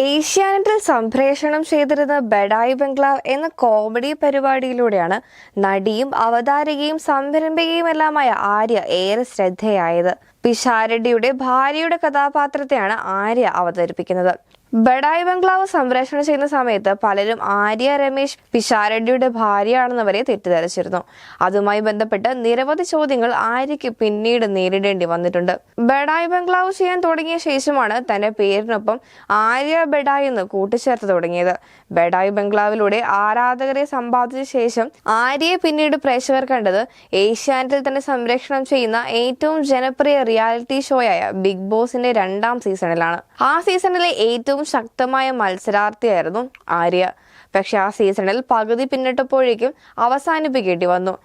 ഏഷ്യാനെറ്റിൽ സംപ്രേഷണം ചെയ്തിരുന്ന ബഡായി ബംഗ്ലാവ് എന്ന കോമഡി പരിപാടിയിലൂടെയാണ് നടിയും അവതാരകയും സംരംഭകയുമെല്ലാമായ ആര്യ ഏറെ ശ്രദ്ധയായത്. പിഷാരടിയുടെ ഭാര്യയുടെ കഥാപാത്രത്തെയാണ് ആര്യ അവതരിപ്പിക്കുന്നത്. ബഡായി ബംഗ്ലാവ് സംപ്രേഷണം ചെയ്യുന്ന സമയത്ത് പലരും ആര്യ രമേശ് പിഷാരടിയുടെ ഭാര്യയാണെന്ന് വരെ തെറ്റിദ്ധരിച്ചിരുന്നു. അതുമായി ബന്ധപ്പെട്ട് നിരവധി ചോദ്യങ്ങൾ ആര്യയ്ക്ക് പിന്നീട് നേരിടേണ്ടി വന്നിട്ടുണ്ട്. ബഡായി ബംഗ്ലാവ് ചെയ്യാൻ തുടങ്ങിയ ശേഷമാണ് തന്റെ പേരിനൊപ്പം ആര്യ ബഡായി എന്ന് കൂട്ടിച്ചേർത്ത് തുടങ്ങിയത്. ബഡായി ബംഗ്ലാവിലൂടെ ആരാധകരെ സമ്പാദിച്ച ശേഷം ആര്യയെ പിന്നീട് പ്രേക്ഷകർ കണ്ടത് ഏഷ്യാനെറ്റിൽ തന്നെ സംരക്ഷണം ചെയ്യുന്ന ഏറ്റവും ജനപ്രിയ റിയാലിറ്റി ഷോയായ ബിഗ് ബോസിന്റെ രണ്ടാം സീസണിലാണ്. ആ സീസണിലെ ഏറ്റവും ശക്തമായ മത്സരാർത്ഥിയായിരുന്നു ആര്യ. പക്ഷെ ആ സീസണിൽ പകുതി പിന്നിട്ടപ്പോഴേക്കും അവസാനിപ്പിക്കേണ്ടി വന്നു.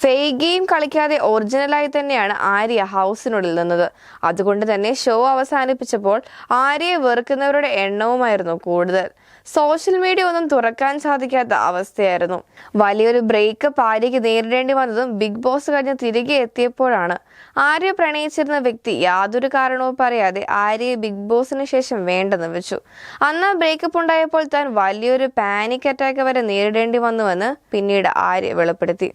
ഫേക്ക് ഗെയിം കളിക്കാതെ ഒറിജിനലായി തന്നെയാണ് ആര്യ ഹൗസിനുള്ളിൽ നിന്നത്. അതുകൊണ്ട് തന്നെ ഷോ അവസാനിപ്പിച്ചപ്പോൾ ആര്യയെ വെറുക്കുന്നവരുടെ എണ്ണവുമായിരുന്നു കൂടുതൽ. സോഷ്യൽ മീഡിയ ഒന്നും തുറക്കാൻ സാധിക്കാത്ത അവസ്ഥയായിരുന്നു. വലിയൊരു ബ്രേക്കപ്പ് ആര്യയ്ക്ക് നേരിടേണ്ടി വന്നതും ബിഗ് ബോസ് കഴിഞ്ഞ് തിരികെ എത്തിയപ്പോഴാണ്. ആര്യ പ്രണയിച്ചിരുന്ന വ്യക്തി യാതൊരു കാരണവും പറയാതെ ആര്യയെ ബിഗ് ബോസിന് ശേഷം വേണ്ടെന്ന് വെച്ചു. അന്ന് ബ്രേക്കപ്പ് ഉണ്ടായപ്പോൾ താൻ വലിയൊരു പാനിക് അറ്റാക്ക് വരെ നേരിടേണ്ടി വന്നുവെന്ന് പിന്നീട് ആര്യ വെളിപ്പെടുത്തി.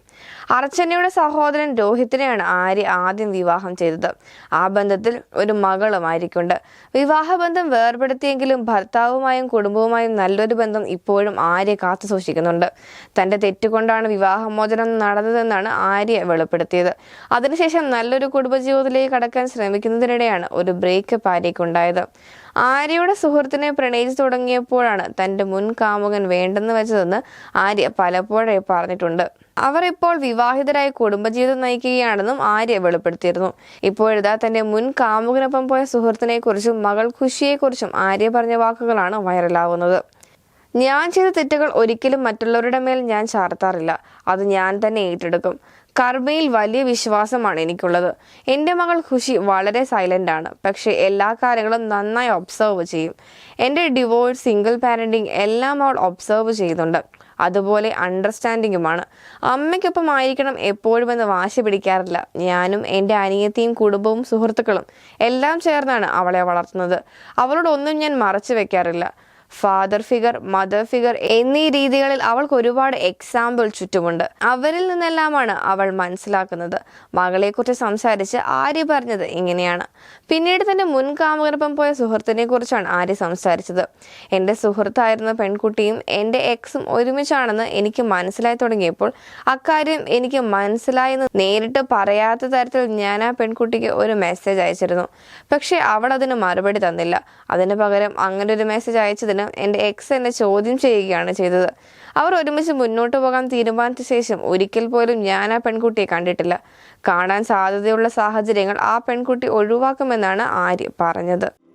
അർച്ചനയുടെ സഹോദരൻ രോഹിത്തിനെയാണ് ആര്യ ആദ്യം വിവാഹം ചെയ്തത്. ആ ബന്ധത്തിൽ ഒരു മകളും വിവാഹ വിവാഹബന്ധം വേർപെടുത്തിയെങ്കിലും ഭർത്താവുമായും കുടുംബവുമായും നല്ലൊരു ബന്ധം ഇപ്പോഴും ആര്യ കാത്തു സൂക്ഷിക്കുന്നുണ്ട്. തന്റെ തെറ്റുകൊണ്ടാണ് വിവാഹമോചനം നടന്നതെന്നാണ് ആര്യ വെളിപ്പെടുത്തിയത്. അതിനുശേഷം നല്ലൊരു കുടുംബജീവിതത്തിലേക്ക് കടക്കാൻ ശ്രമിക്കുന്നതിനിടെയാണ് ഒരു ബ്രേക്കപ്പ് ആര്യക്കുണ്ടായത് ആര്യയുടെ സുഹൃത്തിനെ പ്രണയിച്ചു തുടങ്ങിയപ്പോഴാണ് തന്റെ മുൻ കാമുകൻ വേണ്ടെന്ന് വെച്ചതെന്ന് ആര്യ പലപ്പോഴേ പറഞ്ഞിട്ടുണ്ട്. അവർ ഇപ്പോൾ വിവാഹിതരായി കുടുംബജീവിതം നയിക്കുകയാണെന്നും ആര്യ വെളിപ്പെടുത്തിയിരുന്നു. ഇപ്പോഴിതാ തന്റെ മുൻ കാമുകനൊപ്പം പോയ സുഹൃത്തിനെ കുറിച്ചും മകൾ ഖുഷിയെക്കുറിച്ചും ആര്യ പറഞ്ഞ വാക്കുകളാണ് വൈറലാവുന്നത്. ഞാൻ ചെയ്ത തെറ്റുകൾ ഒരിക്കലും മറ്റുള്ളവരുടെ മേൽ ഞാൻ ചാർത്താറില്ല. അത് ഞാൻ തന്നെ ഏറ്റെടുക്കും. കർമ്മയിൽ വലിയ വിശ്വാസമാണ് എനിക്കുള്ളത്. എന്റെ മകൾ ഖുഷി വളരെ സൈലന്റ് ആണ്. പക്ഷേ എല്ലാ കാര്യങ്ങളും നന്നായി ഒബ്സർവ് ചെയ്യും. എന്റെ ഡിവോഴ്സ് സിംഗിൾ പാരന്റിങ് എല്ലാം അവൾ ഒബ്സർവ് ചെയ്യുന്നുണ്ട്. അതുപോലെ അണ്ടർസ്റ്റാൻഡിങ്ങുമാണ് അമ്മയ്ക്കൊപ്പം ആയിരിക്കണം എപ്പോഴും എന്ന് വാശി പിടിക്കാറില്ല. ഞാനും എന്റെ അനിയത്തിയും കുടുംബവും സുഹൃത്തുക്കളും എല്ലാം ചേർന്നാണ് അവളെ വളർത്തുന്നത്. അവളോടൊന്നും ഞാൻ മറച്ചു വെക്കാറില്ല. ഫാദർ ഫിഗർ മദർ ഫിഗർ എന്നീ രീതികളിൽ അവൾക്ക് ഒരുപാട് എക്സാമ്പിൾ ചുറ്റുമുണ്ട്. അവരിൽ നിന്നെല്ലാമാണ് അവൾ മനസ്സിലാക്കുന്നത്. മകളെക്കുറിച്ച് സംസാരിച്ച് ആര്യ പറഞ്ഞത് ഇങ്ങനെയാണ്. പിന്നീട് തന്റെ മുൻ കാമുകനൊപ്പം പോയ സുഹൃത്തിനെ കുറിച്ചാണ് ആര്യ സംസാരിച്ചത്. എന്റെ സുഹൃത്തായിരുന്ന പെൺകുട്ടിയും എന്റെ എക്സും ഒരുമിച്ചാണെന്ന് എനിക്ക് മനസ്സിലായി തുടങ്ങിയപ്പോൾ അക്കാര്യം എനിക്ക് മനസ്സിലായെന്ന് നേരിട്ട് പറയാത്ത തരത്തിൽ ഞാൻ ആ പെൺകുട്ടിക്ക് ഒരു മെസ്സേജ് അയച്ചിരുന്നു. പക്ഷേ അവൾ അതിന് മറുപടി തന്നില്ല. അതിന് പകരം അങ്ങനെ ഒരു മെസ്സേജ് അയച്ചതിന് എന്റെ എക്സ് എന്നെ ചോദ്യം ചെയ്യുകയാണ് ചെയ്തത്. അവർ ഒരുമിച്ച് മുന്നോട്ട് പോകാൻ തീരുമാനിച്ച ശേഷം ഒരിക്കൽ പോലും ഞാൻ ആ പെൺകുട്ടിയെ കണ്ടിട്ടില്ല. കാണാൻ സാധ്യതയുള്ള സാഹചര്യങ്ങൾ ആ പെൺകുട്ടി ഒഴിവാക്കുമെന്നാണ് ആര്യ പറഞ്ഞത്.